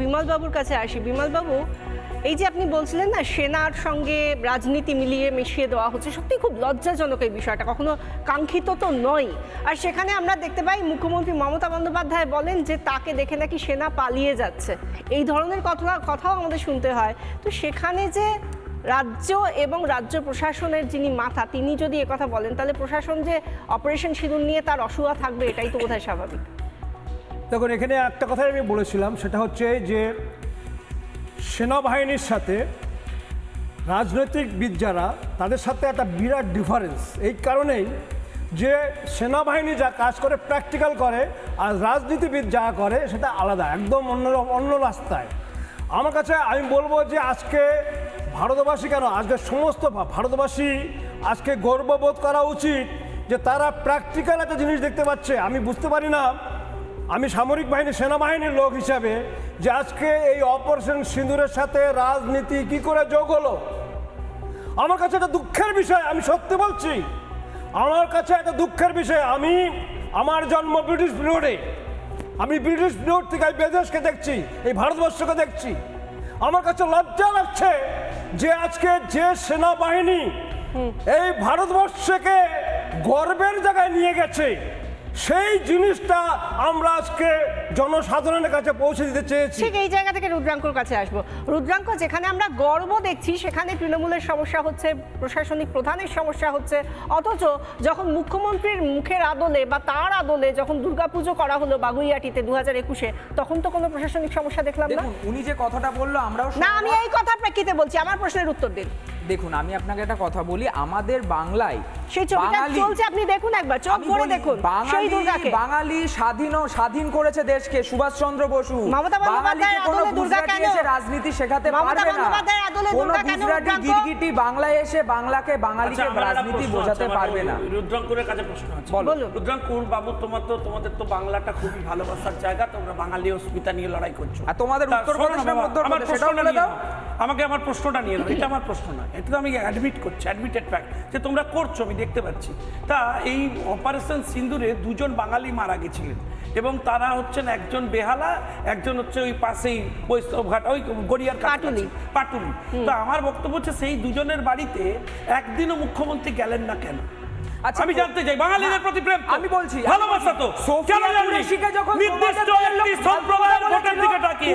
বিমল বাবুর কাছে আসি। বিমল বাবু এই যে আপনি বলছিলেন না, সেনার সঙ্গে রাজনীতি মিলিয়ে মিশিয়ে দেওয়া হচ্ছে সত্যি খুব লজ্জাজনক এই বিষয়টা। কখনো কাঙ্ক্ষিত তো নয়। আর সেখানে আমরা দেখতে পাই মুখ্যমন্ত্রী মমতা বন্দ্যোপাধ্যায় বলেন যে তাকে দেখে নাকি সেনা পালিয়ে যাচ্ছে। এই ধরনের কথা, কথাও আমাদের শুনতে হয়। তো সেখানে যে রাজ্য এবং রাজ্য প্রশাসনের যিনি মাথা, তিনি যদি কথা বলেন, তাহলে প্রশাসন যে অপারেশন সিঁদুর নিয়ে তার অসুয়া থাকবে, এটাই তো বোধহয় স্বাভাবিক। দেখুন, এখানে একটা কথাই আমি বলেছিলাম, সেটা হচ্ছে যে সেনাবাহিনীর সাথে রাজনৈতিকবিদ যারা তাদের সাথে একটা বিরাট ডিফারেন্স এই কারণেই যে সেনাবাহিনী যা কাজ করে প্র্যাকটিক্যাল করে, আর রাজনীতিবিদ যা করে, সেটা আলাদা, একদম অন্য অন্য রাস্তায়। আমার কাছে আমি বলব যে আজকে ভারতবাসী কেন, আজকে সমস্ত ভারতবাসী আজকে গর্ববোধ করা উচিত যে তারা প্র্যাকটিক্যাল একটা জিনিস দেখতে পাচ্ছে। আমি বুঝতে পারি না আমি সামরিক বাহিনী সেনাবাহিনীর লোক হিসাবে যে আজকে এই অপারেশন সিঁদুরের সাথে রাজনীতি কি করে যোগ হলো? আমার কাছে একটা দুঃখের বিষয় আমি সত্যি বলছি। আমার কাছে একটা দুঃখের বিষয় আমি আমার জন্ম ব্রিটিশ পিরিয়ডে আমি ব্রিটিশ পিরিয়ড থেকে আমি বিদেশকে দেখছি এই ভারতবর্ষকে দেখছি। আমার কাছে লজ্জা লাগছে যে আজকে যে সেনাবাহিনী এই ভারতবর্ষকে গর্বের জায়গায় নিয়ে গেছে। সেই জিনিসটা আমরা আজকে জনসাধারণের কাছে পৌঁছে দিতে চেয়েছি। ঠিক এই জায়গা থেকে রুদ্রাঙ্কর কাছে আসব। রুদ্রাঙ্ক যেখানে আমরা গর্ব দেখছি সেখানে তৃণমূলের সমস্যা হচ্ছে প্রশাসনিক প্রধানের সমস্যা হচ্ছে। অথচ যখন মুখ্যমন্ত্রীর মুখের আদলে বা তার আদলে যখন দুর্গাপুজো করা হলো বাগুইয়াটিতে দু হাজার একুশে তখন তো কোনো প্রশাসনিক সমস্যা দেখলাম না। উনি যে কথাটা বলল আমরাও না আমি। এই কথার প্রেক্ষিতে বলছি আমার প্রশ্নের উত্তর দিন। দেখুন আমি আপনাকে একটা কথা বলি আমাদের বাংলায় সেই ছবিটা চলছে আপনি দেখুন একবার চোখ বলি, দেখুন সেই বাঙালি দুর্গাকে। বাঙালি স্বাধীন ও- স্বাধীন করেছে দেশকে সুভাষচন্দ্র বসু মমতা বন্দ্যোপাধ্যায়ের আদলে দুর্গা কেন? রাজনীতি শেখাতে পারবে না। বন্দ্যোপাধ্যায়ের আদলে কোনো দুর্গা কেন, গুজরাটি গিরগিটি বাংলায় এসে বাংলাকে বাঙালিকে আচ্ছা, একটা রাজনীতি বোঝাতে পারবে না। রুদ্রাঙ্কুরের কাছে প্রশ্ন আছে। বলো। রুদ্রাঙ্কুর বাবু তোমার তো তোমাদের তো বাংলাটা খুবই ভালোবাসার জায়গা তোমরা বাঙালি অস্মিতা নিয়ে লড়াই করছ। আর তোমাদের উত্তর প্রদেশের আমার সেটাও বলে দাও। আমাকে আমার প্রশ্নটা নিয়ে নাও এটা আমার প্রশ্ন না এটা তো আমি অ্যাডমিট করছি অ্যাডমিটেড ফ্যাক্ট যে তোমরা করছ আমি দেখতে পাচ্ছি। তা এই অপারেশন সিন্দুরে দুজন বাঙালি মারা গেছিলেন এবং তারা হচ্ছেন একজন বেহালা একজন হচ্ছে ওই পাশেই বৈষ্ণবঘাট ওই গড়িয়ার পাটুলি। পাটুলি। তো আমার বক্তব্য হচ্ছে সেই দুজনের বাড়িতে একদিনও মুখ্যমন্ত্রী গেলেন না কেন? আচ্ছা, আমি জানতে চাই বাঙালিদের প্রতি প্রেম আমি বলছি, ভালোবাসা তো। কেন? কুরেশিকে যখন নির্দিষ্ট একটি সম্প্রদায়ের ভোটের দিকে তাকিয়ে